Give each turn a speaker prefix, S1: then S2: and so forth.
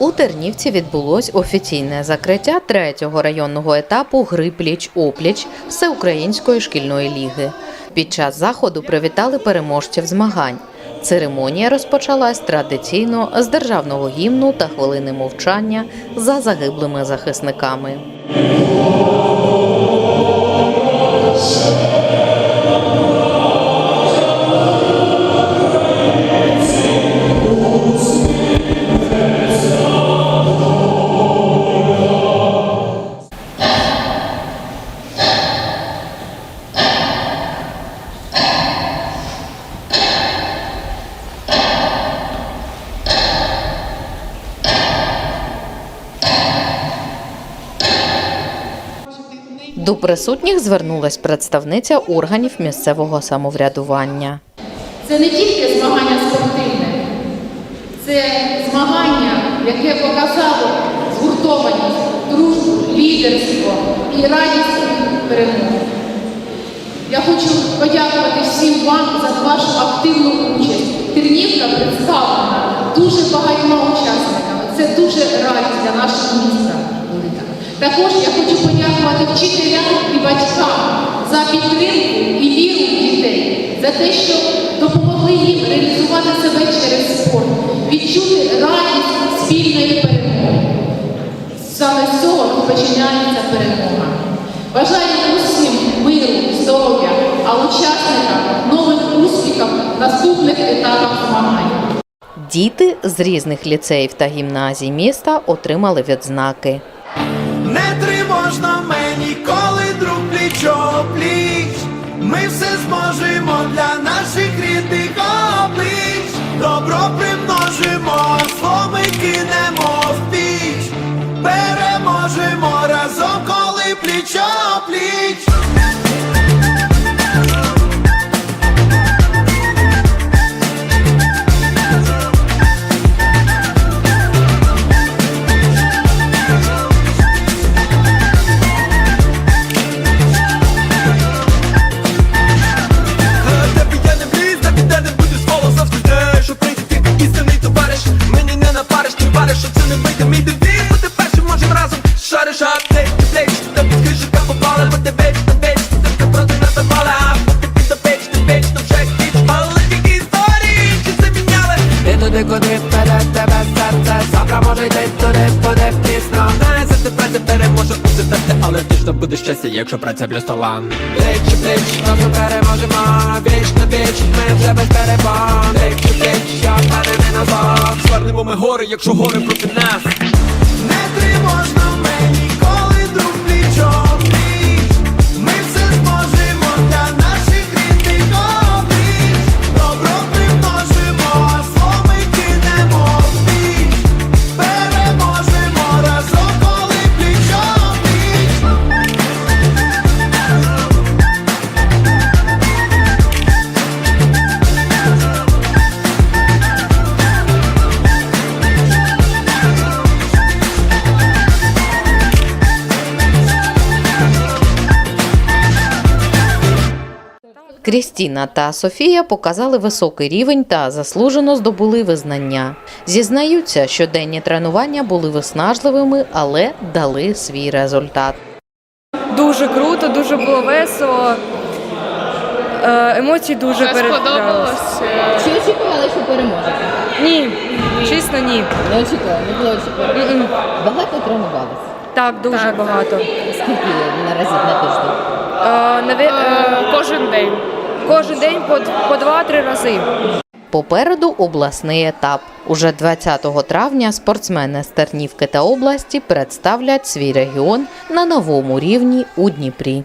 S1: У Тернівці відбулось офіційне закриття третього районного етапу гри пліч-опліч Всеукраїнської шкільної ліги. Під час заходу привітали переможців змагань. Церемонія розпочалась традиційно з державного гімну та хвилини мовчання за загиблими захисниками. До присутніх звернулась представниця органів місцевого самоврядування.
S2: Це не тільки змагання спортивне, це змагання, яке показало згуртованість, дружбу, лідерство і радість перемоги. Я хочу подякувати всім вам за вашу активну участь. Тернівка представлена дуже багатьма учасниками. Це дуже радість для нашого міста. Також я хочу подякувати вчителям і батькам за підтримку і віру в дітей, за те, що допомогли їм реалізувати себе через спорт, відчути радість спільної перемоги. Саме з цього починається перемога. Бажаю усім миру, здоров'я, а учасникам нових успіхів наступних етапах змагань.
S1: Діти з різних ліцеїв та гімназій міста отримали відзнаки.
S3: Не тривожно мені, коли друг плічо пліч. Ми все зможемо для наших рідних облич. Добро примножимо, сломи кинемо в піч. Переможемо разом, коли пліч пліч. Не вийде мій девіз. Бути першим можем разом шариш, а плеч, плеч, та під кришика попала, бо ти веч, та веч, ти ти проти нас запала, а бо ти під печ, ти веч, то вже кіч. Але тільки історії, чи це міняли?
S4: І туди, куди вперед тебе серце Завтра може йти туди, буде пізно
S3: Не за тебе не переможе усе терти, але точно буде щастя, якщо праця плюс талант.
S4: Пліч, пліч, разом переможемо Віч на віч, ми вже без перебон Пліч, пліч, я впевнений назад
S3: Звернемо ми гори, якщо гори проти нас.
S1: Крістіна та Софія показали високий рівень та заслужено здобули визнання. Зізнаються, що денні тренування були виснажливими, але дали свій результат.
S5: Дуже круто, дуже було весело. Е, Емоції дуже
S2: сподобалось. Чи очікували, що переможете?
S5: Ні, чесно, ні.
S2: Не очікували, не було очікувати. Багато тренувалися.
S5: Так, дуже багато.
S2: Скільки наразі на тиждень?
S5: Е, е,
S6: Кожен день.
S5: Кожен день по, два-три рази.
S1: Попереду обласний етап. Уже 20 травня спортсмени з Тернівки та області представлять свій регіон на новому рівні у Дніпрі.